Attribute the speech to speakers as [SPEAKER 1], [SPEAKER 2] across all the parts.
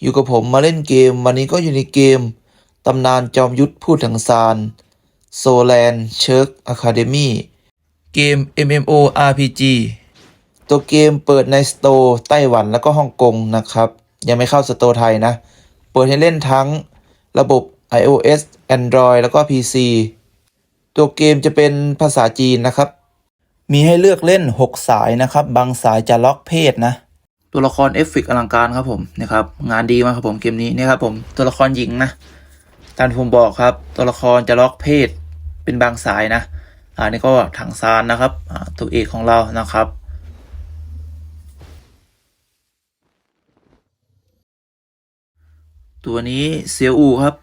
[SPEAKER 1] อยู่กับผมมาเล่นเกม วันนี้ก็อยู่ในเกม ตำนานจอมยุทธพูดถึงซานโซแลนเชิร์กอะคาเดมี่เกม MMO RPG ตัวเกมเปิดในสโตร์ไต้หวันแล้วก็ฮ่องกงนะครับ ยังไม่เข้าสโตร์ไทยนะ เปิดให้เล่นทั้งระบบ iOS Android แล้วก็ PC ตัวเกมจะเป็นภาษาจีนนะครับ มีให้เลือกเล่น 6 สายนะครับ บางสายจะล็อกเพศนะ ตัวละครเอฟเฟกอลังการครับผมนะครับงานดีมากครับผมเกมนี้นี่ครับผมตัวละครหญิงนะตามที่ผมบอกครับ ตัวละครจะล็อกเพศเป็นบางสายนะอ่านี่ก็ถังซานนะครับตัวเอกของเรานะครับตัวนี้เซียวอูครับ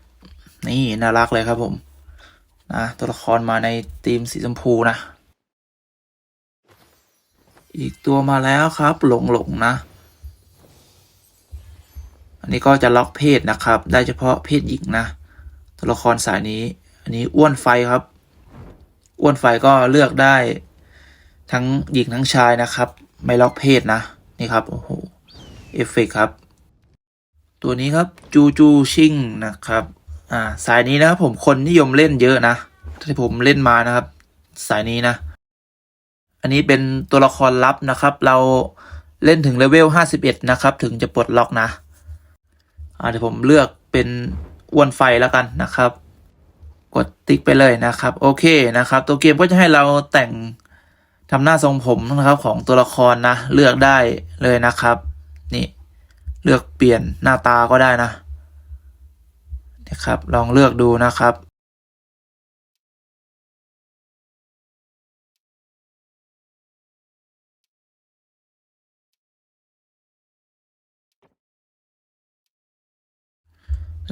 [SPEAKER 1] นี่น่ารักเลยครับผมนะตัวละครมาในธีมสีชมพูนะ อีกตัวมาแล้วครับ หลงหลงนะ อันนี้ก็จะล็อกเพศนะครับ ได้เฉพาะเพศหญิงนะตัวละครสายนี้ อันนี้อ้วนไฟครับ อ้วนไฟก็เลือกได้ ทั้งหญิงทั้งชายนะครับ ไม่ล็อกเพศนะ นี่ครับ โอ้โห เอฟเฟกต์ครับ ตัวนี้ครับจูจูชิงนะครับ อ่า สายนี้นะครับผมคนนิยมเล่นเยอะนะที่ผมเล่นมานะครับ สายนี้นะ อันนี้เป็นตัวละครลับนะครับ เราเล่นถึงเลเวลห้าสิบเอ็ดนะครับ ถึงจะปลดล็อกนะ เดี๋ยวผมเลือกเป็นอ้วนไฟแล้วกันนะครับ กดติ๊กไปเลยนะครับ โอเคนะครับ ตัวเกมก็จะให้เราแต่งทำหน้าทรงผมนะครับของตัวละครนะ เลือกได้เลยนะครับ นี่เลือกเปลี่ยนหน้าตาก็ได้นะนะครับ ลองเลือกดูนะครับ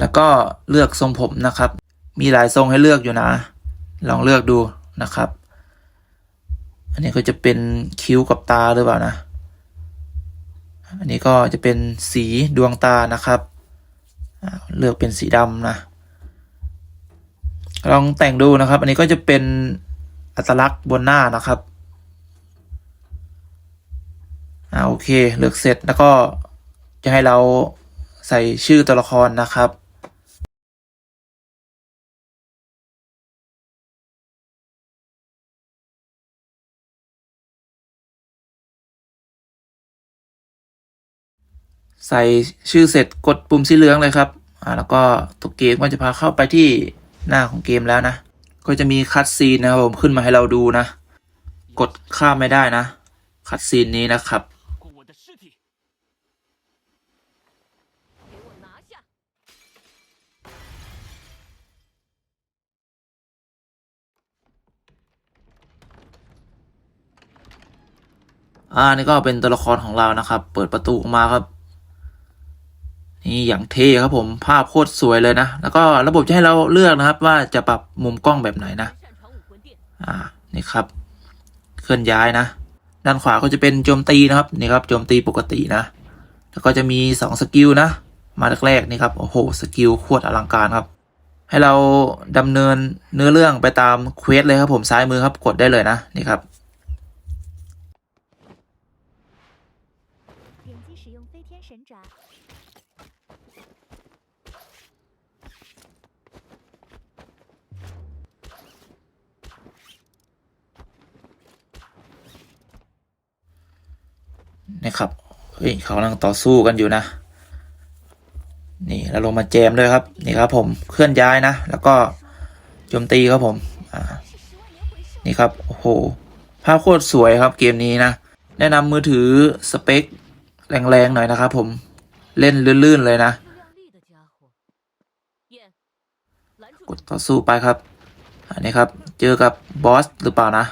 [SPEAKER 1] แล้วก็เลือกทรงผมนะครับ มีหลายทรงให้เลือกอยู่นะ ลองเลือกดูนะครับ อันนี้ก็จะเป็นคิ้วกับตาหรือเปล่านะ อันนี้ก็จะเป็นสีดวงตานะครับ เลือกเป็นสีดำนะ ลองแต่งดูนะครับ อันนี้ก็จะเป็นอัตลักษณ์บนหน้านะครับอ่าโอเคเลือกเสร็จแล้วก็จะให้เราใส่ชื่อตัวละครนะครับ ใส่ชื่อเสร็จกดปุ่มสีเหลืองเลยครับอ่าแล้วก็ตัวเกมก็จะพาเข้าไปที่หน้าของเกมแล้วนะ ก็จะมีคัดซีนนะครับผมขึ้นมาให้เราดูนะ กดข้ามไม่ได้นะ คัดซีนนี้นะครับอ่านี่ก็เป็นตัวละครของเรานะครับ เปิดประตูออกมาครับ นี่อย่างเท่ครับผมภาพโคตรสวยเลยนะ แล้วก็ระบบจะให้เราเลือกนะครับ ว่าจะปรับมุมกล้องแบบไหนนะ อ่านี่ครับ เคลื่อนย้ายนะ ด้านขวาก็จะเป็นโจมตีนะครับนี่ครับโจมตีปกตินะ แล้วก็จะมี2สกิลนะ มาแรกๆนี่ครับโอ้โหสกิลโคตรอลังการครับ ให้เราดำเนินเนื้อเรื่องไปตามเควสเลยครับผมซ้ายมือครับกดได้เลยนะนี่ครับ นะครับเฮ้ยเขากำลังต่อสู้กันอยู่นะ นี่แล้วลงมาแจมด้วยครับ นี่ครับผมเคลื่อนย้ายนะ แล้วก็โจมตีครับผมอ่านี่ครับโอ้โหภาพโคตรสวยครับเกมนี้นะ แนะนำมือถือสเปค แรงๆหน่อยนะครับผมเล่นลื่นๆเลยนะ กดต่อสู้ไปครับ อันนี้ครับ เจอกับบอสหรือเปล่านะ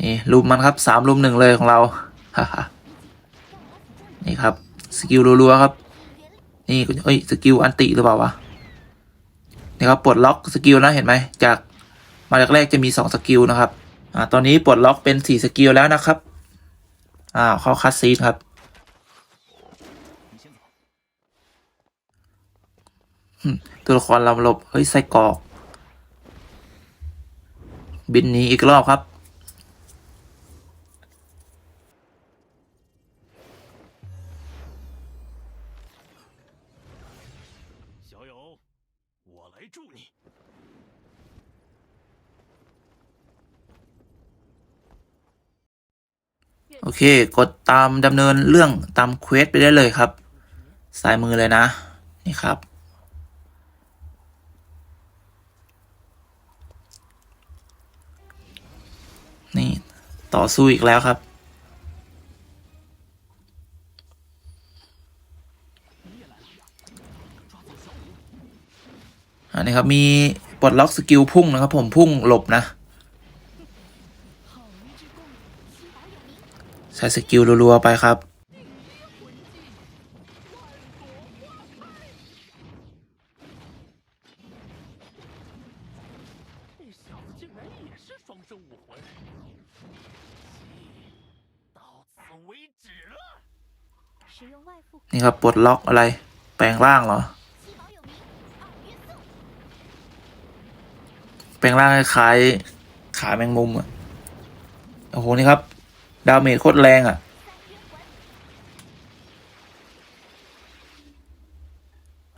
[SPEAKER 1] นี่ลุมมันครับสามลุมหนึ่งเลยของเราฮ่า นี่ครับสกิลรัวๆครับ นี่เอ้ยสกิลอันติหรือเปล่าวะนี่ครับปลดล็อกสกิลนะเห็นไหมจากมาแรกๆจะมีสองสกิลนะครับอ่าตอนนี้ปลดล็อกเป็นสี่สกิลแล้วนะครับอ่าเข้าคัสซีนครับตัวละครเราหลบเฮ้ยไส้กรอก บินหนีอีกรอบครับ
[SPEAKER 2] 住你！
[SPEAKER 1] โอเค กดตามดำเนินเรื่องตามเควสไปได้เลยครับซ้ายมือเลยนะ นี่ครับ นี่ ต่อสู้อีกแล้วครับ อันนี้ครับ มีปลดล็อกสกิลพุ่งนะครับ ผมพุ่งหลบนะ ใช้สกิลรัวๆไปครับนี่ครับปลดล็อกอะไร แปลงร่างเหรอ แปลงร่างคล้ายขาแมงมุมอะ โอ้โห นี่ครับ ดาเมจโคตรแรงอะ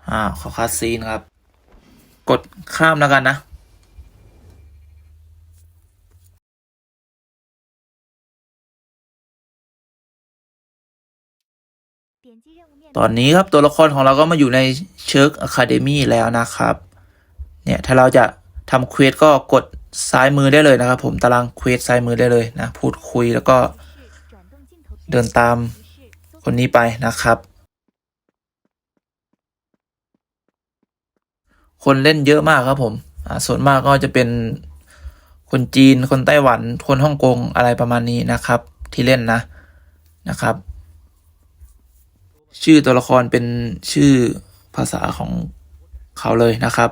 [SPEAKER 1] อ่าขอคาซีนครับ กดข้ามแล้วกันนะตอนนี้ครับตัวละครของเราก็มาอยู่ในเชิร์กอะคาเดมี่แล้วนะครับ เนี่ย ถ้าเราจะ ทำเควสก็กดซ้ายมือได้เลยนะครับ ผมตารางเควสซ้ายมือได้เลยนะ พูดคุยแล้วก็เดินตามคนนี้ไปนะครับ คนเล่นเยอะมากครับผมส่วนมากก็จะเป็นคนจีน คนไต้หวัน คนฮ่องกงอะไรประมาณนี้นะครับ ที่เล่นนะนะครับ ชื่อตัวละครเป็นชื่อภาษาของเขาเลยนะครับ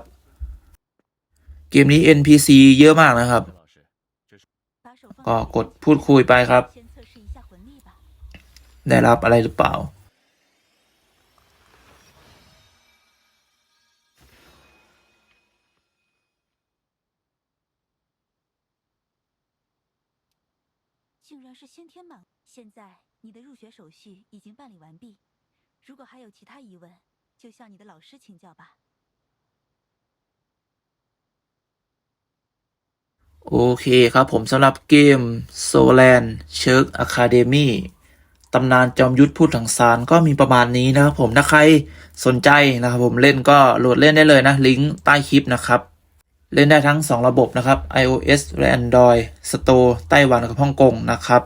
[SPEAKER 1] เกมนี้ NPC เยอะมากนะครับ
[SPEAKER 2] 老师，这是
[SPEAKER 3] 把手放
[SPEAKER 1] ก็กดพูดคุยไปครับ
[SPEAKER 3] 先测试一下魂力吧。
[SPEAKER 1] ได้รับอะไรหรือเปล่า
[SPEAKER 3] 竟然是先天满。现在你的入学手续已经办理完毕，如果还有其他疑问，就向你的老师请教吧。
[SPEAKER 1] โอเคครับผมสำหรับเกม s o l a n c h i r k Academy ตำนานจอมยุทธพูดถังซานก็มีประมาณนี้นะครับผมถ้าใครสนใจนะครับผมเล่นก็โหลดเล่นได้เลยนะ ลิงก์ใต้คลิปนะครับ เล่นได้ทั้ง 2 ระบบนะครับ iOS และ Android Store ไต้หวันกับฮ่องกงนะครับ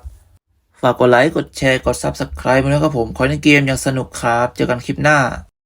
[SPEAKER 1] ฝากกดไลค์ กดแชร์ กด Subscribe ด้วยครับผม ขอให้ในเกมยังสนุกครับ เจอกันคลิปหน้า